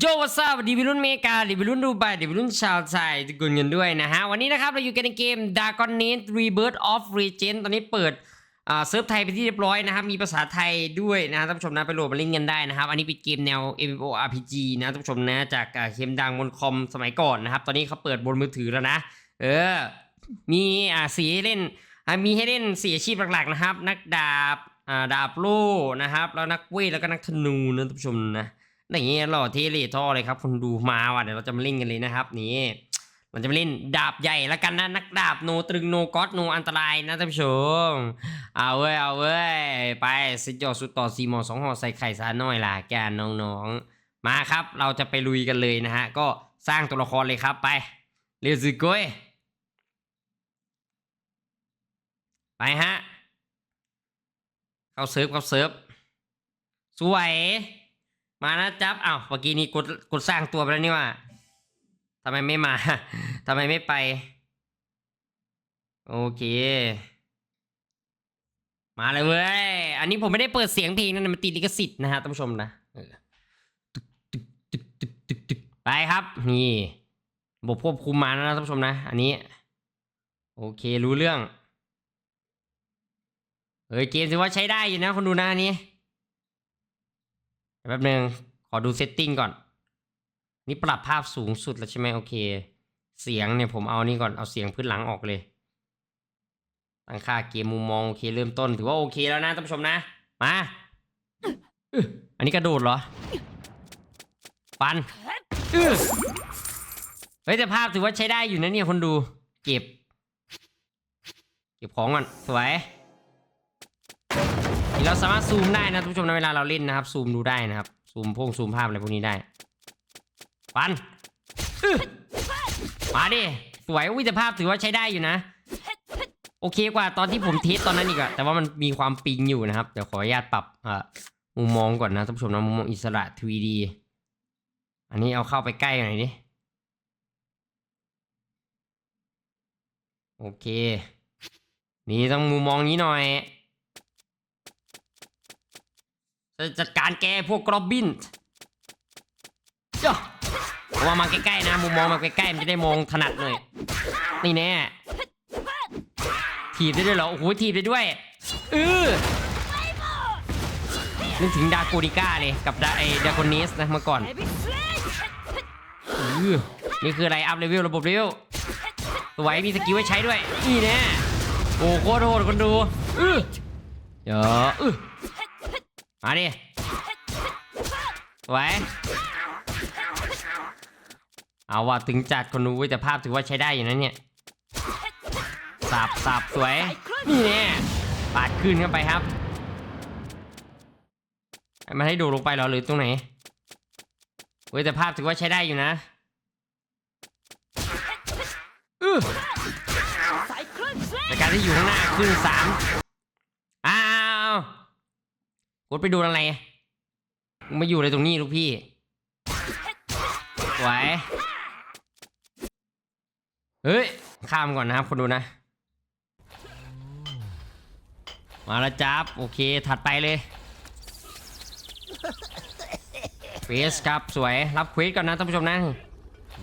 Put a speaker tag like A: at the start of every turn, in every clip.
A: โยวัสดีวิรุ่นเมกาดีวิรุ่นดูไบดีวิรุ่นชาวไทยทุกคนกันด้วยนะฮะ วันนี้นะครับ เราอยู่กันในเกม Dragon n e t Rebirth of Regent ตอนนี้เปิดเซิร์ฟไทยไปที่เรียบร้อยนะครับ มีภาษาไทยด้วยนะท่านผู้ชมนะไปโหลดมาเล่นกันได้นะครับ อันนี้เป็นเกมแนว MMORPG นะท่านผู้ชมนะ จากเกมดังบนคอมสมัยก่อนนะครับ ตอนนี้เขาเปิดบนมือถือแล้วนะ เออ มีอ่าสีให้เล่นมีให้เล่นสีอาชีพหลักๆนะครับ นักดาบอ่าดาบโล่นะครับ แล้วนักเวทแล้วก็นักธนูนะท่านผู้ชมนะ นี่หล่อเทเลท่อเลยครับคนดูมาว่ะเดี๋ยวเราจะมาเล่นกันเลยนะครับนี่เราจะมาเล่นดาบใหญ่แล้วกันนะนักดาบโนตรึงโนก๊อตโนอันตรายนะท่านผู้ชมเอาเว้ยเอาเว้ยไปสิจอสุดต่อซีหมอสองห่อใส่ไข่สาน่อยล่ะแกนน้องๆ มาครับเราจะไปลุยกันเลยนะฮะก็สร้างตัวละครเลยครับไปเรียสิโก้ยไปฮะเข้าเซิร์ฟเข้าเซิร์ฟสวย มานะจับอ้าวเมื่อกี้นี้กดกดสร้างตัวไปแล้วนี่ว่าทำไมไม่มาทำไมไม่ไป โอเค มาเลยเว้ย อันนี้ผมไม่ได้เปิดเสียงเพลงนะมันติดลิขสิทธิ์นะฮะท่านผู้ชมนะไปครับ นี่ระบบควบคุมมานะท่านผู้ชมนะ อันนี้ โอเครู้เรื่องเฮ้ยเกมถือว่าใช้ได้อยู่นะคนดูหน้านี้ แป๊บนึงขอดูเซตติ้งก่อน นี่ปรับภาพสูงสุดแล้วใช่ไหมโอเค เสียงเนี่ยผมเอานี่ก่อนเอาเสียงพื้นหลังออกเลย ตั้งค่าเกมมุมมองโอเคเริ่มต้น ถือว่าโอเคแล้วนะท่านผู้ชมนะ มา อันนี้กระโดดเหรอ ปันเฮ้ยแต่ภาพถือว่าใช้ได้อยู่นะเนี่ยคนดู เก็บ เก็บของก่อนสวย เราสามารถซูมได้นะท่านผู้ชมในเวลาเราเล่นนะครับ ซูมดูได้นะครับ ซูมพงซูมภาพอะไรพวกนี้ได้ปันมาดิสวยวิจภาพถือว่าใช้ได้อยู่นะ โอเคกว่าตอนที่ผมเทสตอนนั้นอีกอะแต่ว่ามันมีความปิงอยู่นะครับ เดี๋ยวขออนุญาตปรับอมุมมองก่อนนะท่านผู้ชมนะมุมมองอิสระ 3D อันนี้เอาเข้าไปใกล้หน่อยดิโอเค นี่ต้องมุมมองนี้หน่อย จะจัดการแกพวกกรอบบินจ้ะผมว่ามาใกล้ๆนะมุมมองมาใกล้ๆมันจะได้มองถนัดหน่อยนี่แน่ถีบได้ด้วยเหรอโอ้โหถีบได้ด้วยเออนึกถึงดาโกดิก้าเลยกับดาไอดาโกนิสนะเมื่อก่อนเออนี่คืออะไรอัพเลเวลระบบเลเวลสวยมีสกิลไว้ใช้ด้วยนี่แน่โอ้โคตรโหดคนดูเออเดี๋ยวเออ มาดิสวยเอาว่าถึงจัดคนดูเว้ยแต่ภาพถือว่าใช้ได้อยู่นะเนี่ยสับสับสวย นี่แน่ปาดขึ้นเข้าไปครับ มันให้ดดลงไปหรอหรือตรงไหนเว้ยแต่ภาพถือว่าใช้ได้อยู่นะอือแต่การที่อยู่ข้างหน้าขึ้นสาม กดไปดูอะไรมึงมาอยู่อะไรตรงนี้ลูกพี่สวยเฮ้ย ข้ามก่อนนะครับคนดูนะ มาแล้วจับ โอเค ถัดไปเลยเควสครับ สวย รับเควสก่อนนะท่านผู้ชมนะ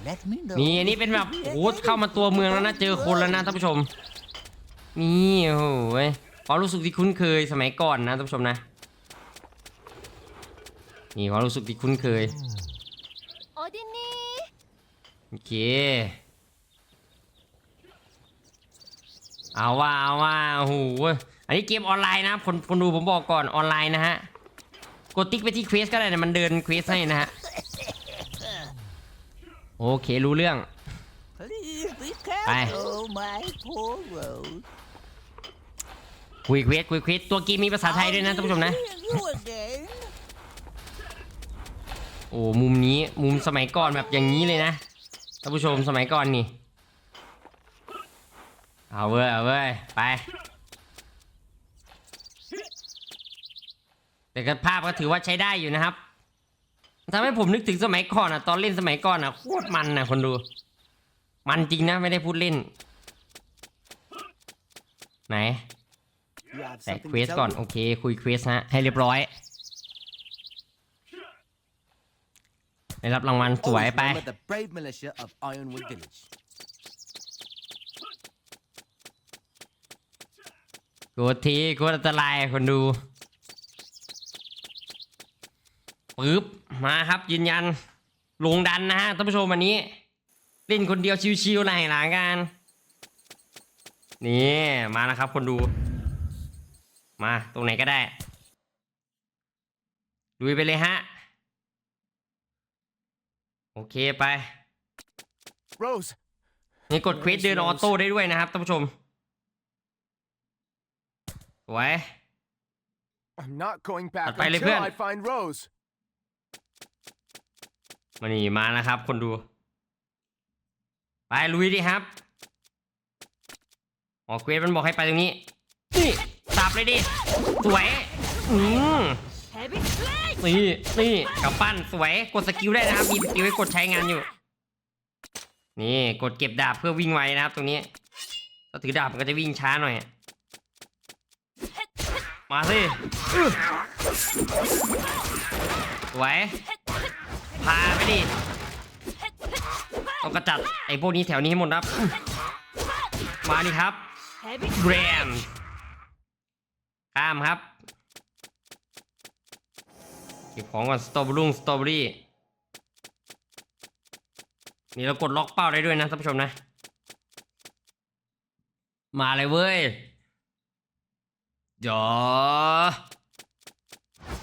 B: Let me know.
A: นี่อันนี้เป็นแบบโอ้โหเข้ามาตัวเมืองแล้วนะ เจอคนแล้วนะท่านผู้ชม นี่ โอ้โหเว้ยความรู้สึกที่คุ้นเคยสมัยก่อนนะท่านผู้ชมนะ นี่ความรู้สึกที่คุ้นเคย
C: 어딨니?
A: โอเค เอาว่าเอาว่าโอ้โหอันนี้เกมออนไลน์นะคนคนดูผมบอกก่อนออนไลน์นะฮะ กดติ๊กไปที่เควสก็ได้นะมันเดินเควสให้นะฮะ โอเครู้เรื่อง
B: Please be
A: Bye.
B: careful, my poor Rose.
A: คุยเควสคุยเควสตัวเกมมีภาษาไทยด้วยนะท่านผู้ชมนะ
B: I'll see you again.
A: โอ้มุมนี้มุมสมัยก่อนแบบอย่างนี้เลยนะท่านผู้ชมสมัยก่อนนี่ เอาเว้ยเอาเว้ยไป แต่ก็ภาพก็ถือว่าใช้ได้อยู่นะครับทำให้ผมนึกถึงสมัยก่อนอะตอนเล่นสมัยก่อนอะโคตรมันนะคนดู มันจริงนะไม่ได้พูดเล่น ไหน
B: You have
A: แต่
B: something
A: เควส
B: to tell
A: ก่อน
B: me?
A: โอเค คุยเควสฮะ ให้เรียบร้อย ได้รับรางวัลสวย
B: Always
A: ไป
B: remember the brave militia of Ironwood Village.
A: กดทีกดอันตรายคนดูปึ๊บมาครับยืนยันลงดันนะฮะท่านผู้ชมวันนี้เล่นคนเดียวชิวๆในหลังกันนี่มานะครับ คนดู มาตรงไหนก็ได้ลุยไปเลยฮะ โอเคไป
D: Rose,
A: นี่กดเควสเดินออโต้ได้ด้วยนะครับท่านผู้ชมสวย
D: I'm not going back
A: At baile
D: until
A: พื่อน
D: I find Rose.
A: มานี่มานะครับ คนดู ไปลุยดิครับอ๋อเควสมันบอกให้ไปตรงนี้นี่สับเลยดิ สวย อืม
C: Heavy blade
A: นี่นี่กับปั้นสวยกดสกิลได้นะครับมีสกิลให้กดใช้งานอยู่ นี่กดเก็บดาบเพื่อวิ่งไวนะครับ ตรงนี้ถ้าถือดาบมันก็จะวิ่งช้าหน่อยมาสิอื้อสวยพาไปดิต้องกระจัดไอ้พวกนี้แถวนี้ให้หมดนะครับอื้อมาดิครับ
C: Heavy
A: แบรนด์ข้ามครับ เก็บของก่อนสตรอเบอรี่สตรอเบอรี่นี่เรากดล็อกเป้าได้ด้วยนะท่านผู้ชมนะ มาเลยเว้ยเดี๋ยว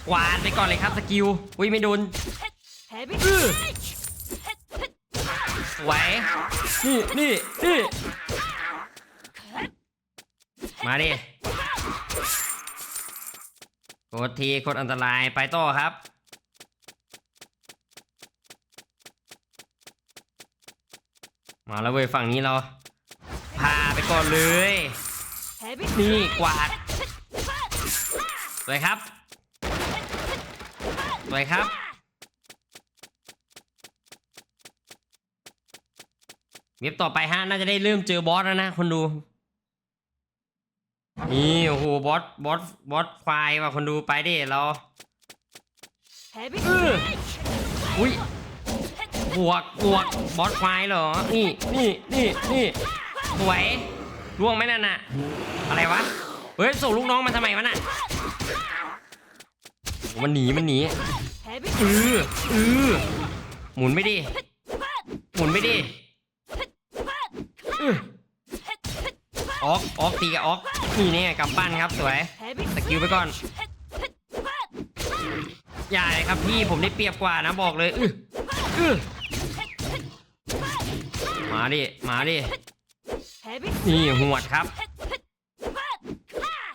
A: กวาดไปก่อนเลยครับสกิลอุ้ยไม่โดนสวยนี่นี่นี่มาดิ กดทีกดอันตรายไปต่อครับ มาแล้วเว้ยฝั่งนี้เราพาไปก่อนเลย นี่กวาดสวยครับสวยครับ เว็บต่อไปฮะน่าจะได้เริ่มเจอบอสแล้วนะคนดู นี่โอ้โหบอสบอสบอสควายว่ะคนดูไปดิเรา
C: Heavy
A: อื้ออุ้ยบวกบวกบอสควายเหรอ นี่นี่นี่นี่สวยล่วงไหมนั่นน่ะ อะไรวะ เฮ้ยส่งลูกน้องมาทำไมวะน่ะมันหนีมันหนี
C: Heavy
A: เออเออหมุนไม่ดิหมุนไม่ดิอื้อ ออกออกตีกับออกนี่เนี่ยกำปั้นครับสวยสกิลไปก่อนอย่ครับพี่ผมได้เปรียบกว่านะบอกเลยอื้ออื้อมาดิมาดินี่หวดครับ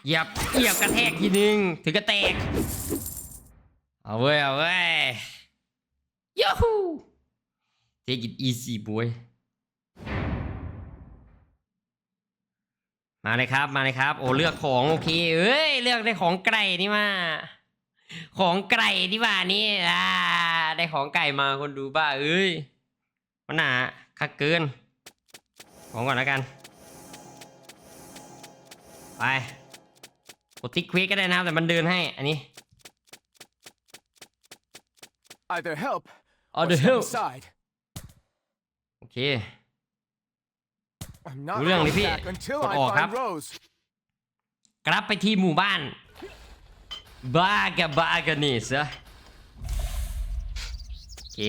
A: เหยียบเหยียบกระแทกทีนึงถึงกระแตกเอาเว้ยเอาเว้ยยูฮู take it easy boy มาเลยครับมาเลยครับ โอ้เลือกของโอเคเอ้ย เลือกได้ของไก่นี่มา ของไก่นี่ว่านี่อ่าได้ของไก่มาคนดูบ้าเอ้ยมันหนาคักเกิน ของก่อนแล้วกัน ไปกดติ๊กควิกก็ได้นะครับแต่มันเดินให้อันนี้
D: Either help
A: Oh,
D: or
A: the
D: step
A: help.
D: aside.
A: โอเค
D: I'm not
A: รู้เรื่องเลย
D: going
A: พี่
D: back until
A: กด
D: I
A: ออกครับ
D: find Rose.
A: กลับไปที่หมู่บ้านบ้ากับบากันนี่ซะโอเค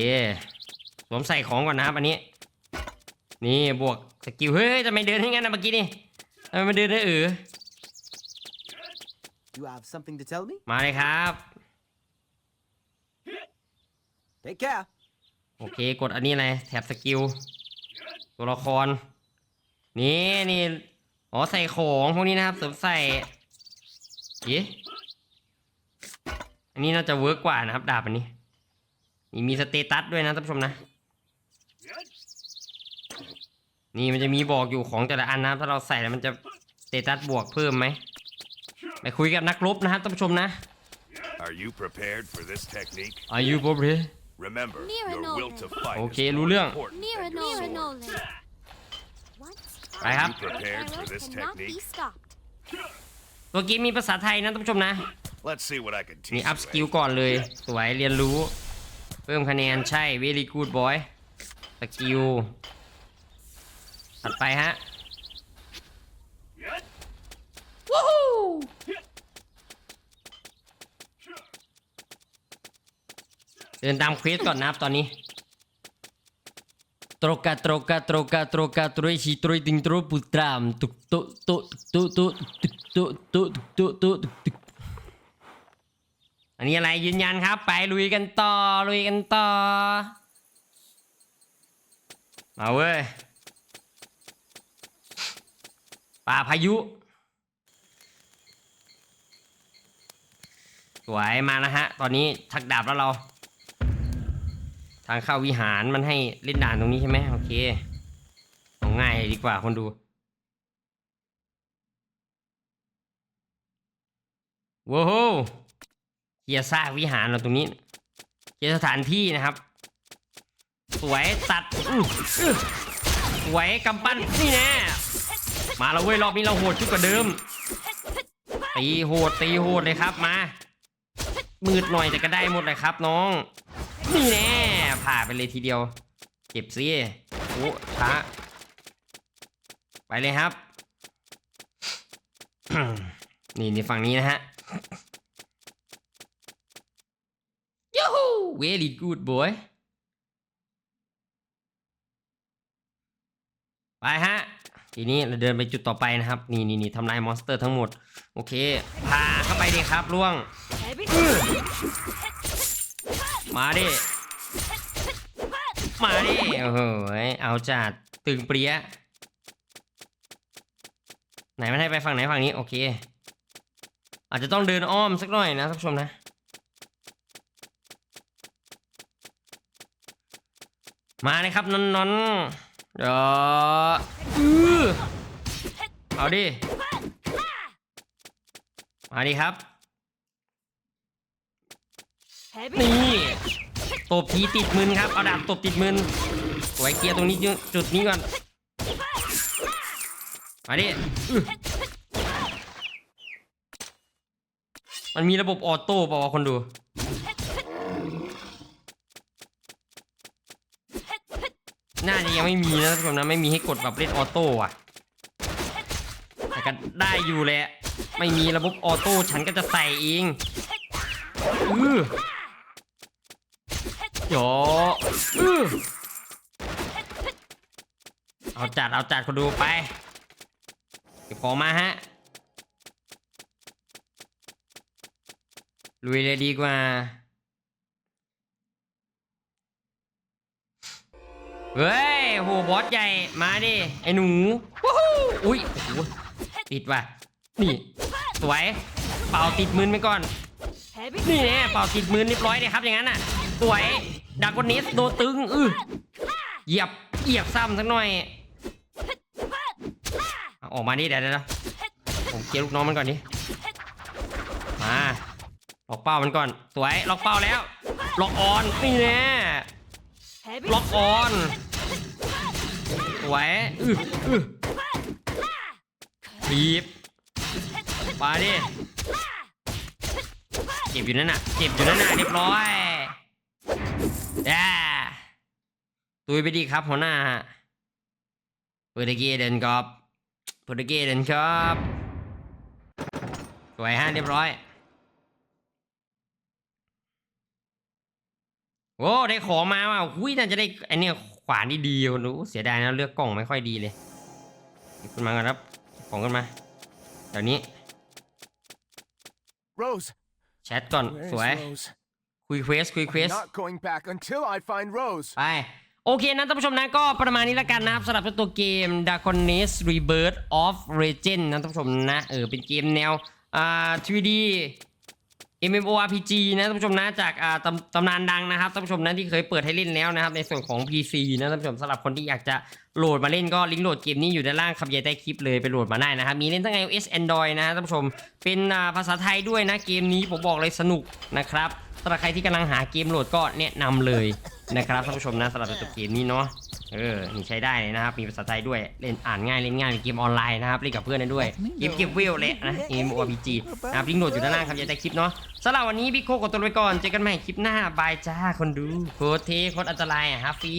A: สวมใส่ของก่อนนะครับอันนี้ นี่บวกสกิลเฮ้ยทำไมเดินให้งั้นนะเมื่อกี้นี่ทำไมมันเดินได้เออ
B: You have something to tell me?
A: มาเลยครับ
B: Take care.
A: โอเคกดอันนี้อะไรแถบสกิลตัวละคร นี่นี่อ๋อใส่ของพวกนี้นะครับเสริมใส่เอ๊ะอันนี้น่าจะเวิร์กกว่านะครับ ดาบอันนี้นี่มีสเตตัสด้วยนะท่านผู้ชมนะ นี่มันจะมีบอกอยู่ของแต่ละอันนะครับถ้าเราใส่แล้วมันจะสเตตัสบวกเพิ่มไหมไปคุยกับนักรบนะครับท่านผู้ชมนะ
E: Are you prepared for this technique?
A: Are you probably
E: Remember,
C: Near
E: your
C: and
E: will
C: over.
E: to fight
A: Okay,
E: is
A: รู้
E: more
A: เรื่อง
E: important
C: Near
E: than
C: and
E: your
C: near and
E: sword.
C: Nolan. What?
A: I have-
E: Are you prepared for this
C: cannot be
E: technique?
C: stopped.
A: ตัวเกมมีภาษาไทยนะท่านผู้ชมนะ
E: Let's see what I can
A: นี่
E: teach
A: อัพ
E: you.
A: สกิล
E: eh?
A: ก่อนเลย สวยเรียนรู้ เพิ่มคะแนนใช่ very good boy สกิลถัดไปฮะว้าวเดินตามเควสก่อนนะครับตอนนี้ Troca, troca, troca, troca, troi și troi din tro putram. Tuc, tu, tu, tu, tu, tu, tu, tu, tu, tu, tu, tu. อันนี้อะไรยืนยันครับ ไปลุยกันต่อ ลุยกันต่อ มาเว้ย ป่าพายุ สวยมานะฮะ ตอนนี้ชักดาบแล้วเรา ทางเข้าวิหารมันให้เล่นด่านตรงนี้ใช่ไหมโอเคเอาง่ายดีกว่าคนดู ว้าวเกียร์ซากวิหารเราตรงนี้เกียร์สถานที่นะครับ สวยตัดสวยกำปั้นนี่แน่มาแล้วเว้ยรอบนี้เราโหดขึ้นกว่าเดิมตีโหดตีโหดเลยครับมามืดหน่อยแต่ก็ได้หมดเลยครับน้อง นี่แน่ผ่าไปเลยทีเดียว เก็บซิโอ้ช้า ไปเลยครับ นี่ในฝั่งนี้นะฮะยูฮู very good boy ไปฮะ ทีนี้เราเดินไปจุดต่อไปนะครับ นี่นี่นี่ทำลายมอนสเตอร์ทั้งหมด โอเคพาเข้าไปดิครับล่วง มาดิ มาดิ โอ้โห เอาจัดตึงเปรี้ย ไหนมันให้ไปฝั่งไหนฝั่งนี้ โอเค อาจจะต้องเดินอ้อมสักหน่อยนะท่านผู้ชมนะ มาเลยครับนอนนอนเดี๋ยวอื้อเอาดิ มาดิครับ นี่ตบทีติดมืนครับ เอาดาบตบติดมืนไว้เกียร์ตรงนี้จุดนี้ก่อนมาดิมันมีระบบออโต้ป่าวคนดู น่าจะยังไม่มีนะท่านผู้ชมนะไม่มีให้กดแบบเล่นออโต้อะแต่ก็ได้อยู่แหละ ไม่มีระบบออโต้ฉันก็จะใส่เอง อือ ยอื้อเอาจัดเอาจัดคนดูไปเก็บของมาฮะลุยเลยดีกว่า เฮ้ยโหบอสใหญ่ มาดิ ไอ้หนูวู้ฮู้อุ้ยโอ้ติดว่ะ นี่ สวย เป่าติดมือไปก่อน นี่แน่เป่าติดมือเรียบร้อยเลยครับอย่างนั้นน่ะ สวย ดักวันนี้โดนตึงอือเหยียบเหยียบซ้ำสักหน่อยออกมาดิเดี๋ยวเดี๋ยวเดี๋ยวผมเคลียร์ลูกน้องมันก่อนดิมาล็อกเป้ามันก่อน สวยล็อกเป้าแล้วล็อกออนนี่แน่ล็อกออนสวยอืออือบีบมาดิเจ็บอยู่นั่นน่ะเจ็บอยู่นั่นน่ะเรียบร้อย ย่าตุยไปดีครับหัวหน้าเปิดเกเดินกอบเปิดเกเดินครับสวยฮะเรียบร้อยโอ้ได้ของมาว่ะหุ้ยน่าจะได้ไอเนี่ยขวานที่ดีคนดูเสียดายนะเลือกกล่องไม่ค่อยดีเลยหยิบขึ้นมาก่อนครับของขึ้นมาเดี๋ยวนี้
D: Rose,
A: แชทก่อน
D: where's
A: สวย
D: Rose?
A: คุยเควสคุยเควส
D: Not going back until I find Rose.
A: ไป โอเคนะท่านผู้ชมนะก็ประมาณนี้ละกันนะครับสำหรับตัวเกม d a c o n e s Rebirth of Legend นะท่านผู้ชมนะเออเป็นเกมแนวอ่า 3D MMORPG นะท่านผู้ชมนะจากอ่าตำตำนานดังนะครับท่านผู้ชมนะที่เคยเปิดให้เล่นแล้วนะครับในส่วนของ PC นะท่านผู้ชมสำหรับคนที่อยากจะโหลดมาเล่นก็ลิงก์โหลดเกมนี้อยู่ด้านล่างคำใหญ่ใต้คลิปเลยไปโหลดมาได้นะครับมีเล่นทั้ง iOS Android นะท่านผู้ชมเป็นอ่าภาษาไทยด้วยนะเกมนี้ผมบอกเลยสนุกนะครับ สำหรับใครที่กำลังหาเกมโหลดก็แนะนำเลยนะครับท่านผู้ชมนะสำหรับตัวเกมนี้เนาะเออนี่ใช้ได้เลยนะครับ มีภาษาไทยด้วยเล่นอ่านง่ายเล่นง่ายเป็นเกมออนไลน์นะครับเล่นกับเพื่อนได้ด้วยเกมเก็บวิวเละนะ MMORPG นะครับลิงก์โหลดอยู่ด้านล่างครับอย่าใจคลิปเนาะสำหรับวันนี้พี่โคกดตัวไปก่อนเจอกันใหม่คลิปหน้าบายจ้าคนดูโคตรเทโคตรอันตรายอะฮะฟรี